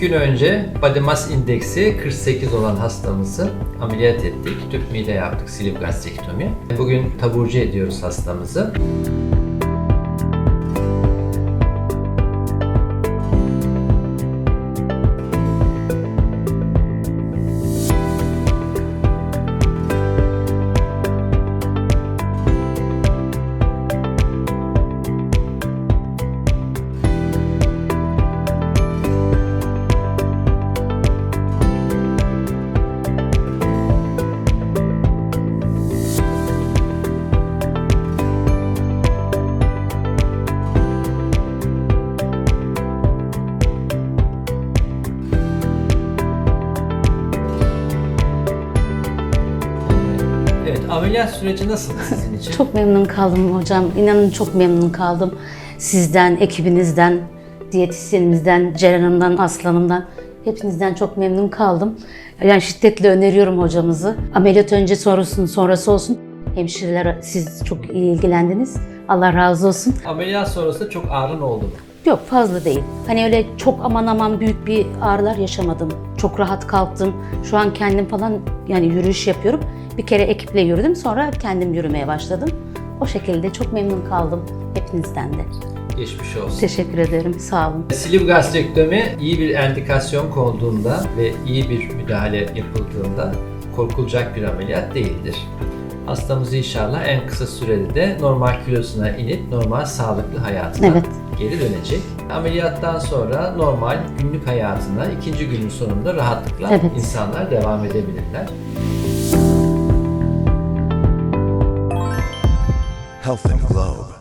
gün önce body mass indeksi 48 olan hastamızı ameliyat ettik. Tüp mide yaptık, gastrektomi. Bugün taburcu ediyoruz hastamızı. Ameliyat süreci nasıl sizin için? Çok memnun kaldım hocam. İnanın çok memnun kaldım. Sizden, ekibinizden, diyetisyenimizden, Ceren Hanım'dan, Aslan'ımdan hepinizden çok memnun kaldım. Yani şiddetle öneriyorum hocamızı. Ameliyat önce sonrasının sonrası olsun. Hemşireler siz çok iyi ilgilendiniz. Allah razı olsun. Ameliyat sonrasında çok ağrın oldu mu? Yok fazla değil. Hani öyle çok aman aman büyük bir ağrılar yaşamadım. Çok rahat kalktım. Şu an kendim falan yani yürüyüş yapıyorum. Bir kere ekiple yürüdüm sonra kendim yürümeye başladım. O şekilde çok memnun kaldım hepinizden de. Geçmiş olsun. Teşekkür ederim. Sağ olun. Sleeve gastrektomi iyi bir endikasyon konduğunda ve iyi bir müdahale yapıldığında korkulacak bir ameliyat değildir. Hastamız inşallah en kısa sürede de normal kilosuna inip normal sağlıklı hayatına Evet. geri dönecek. Ameliyattan sonra normal günlük hayatına ikinci günün sonunda rahatlıkla Evet. insanlar devam edebilirler. Health and Globe.